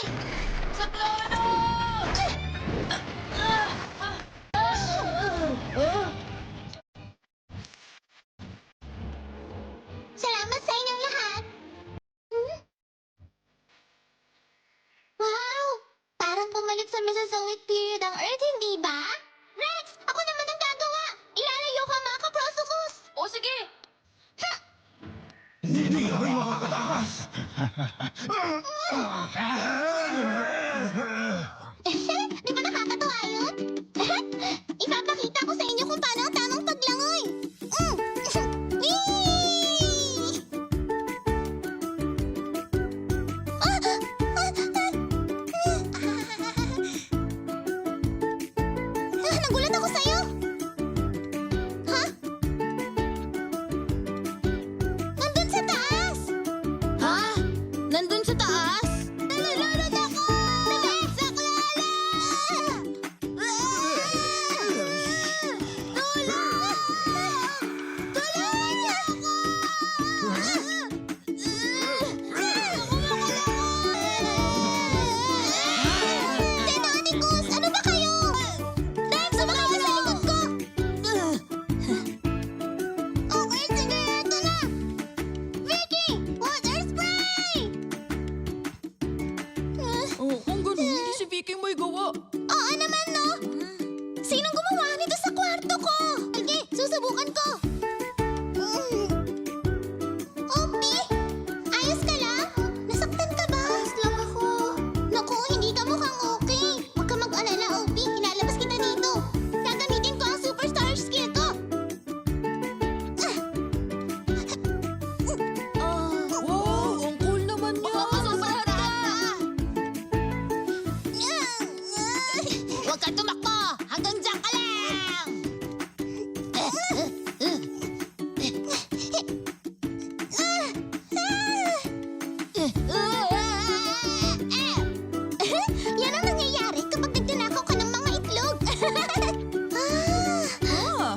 Transformation! Lifebuoy! Salamat sa inyong lahat. Hmm? Wow! Parang pumalit sa Mesozoic period ang Earth, hindi ba? Rex! Ako naman ang gagawa! Ilalayo ka mga kaprosocus! O sige! Di ba nakakatawa yun? Ipapakita ko sa inyo kung paano ang tamang paglangoy. Mm. Whee! Ah, nagulat ako sa'yo. Ha? Nandun sa taas. Ha? Nandun sa taas? we go up. Huwag ka tumakbo! Hanggang dyan ka lang! Yan ang nangyayari kapag nagtinakaw ka ng mga itlog. Ah,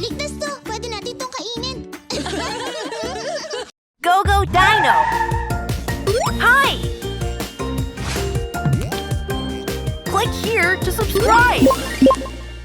Ligtas to! Pwede natin itong kainin. Go Go Dino! Click here to subscribe!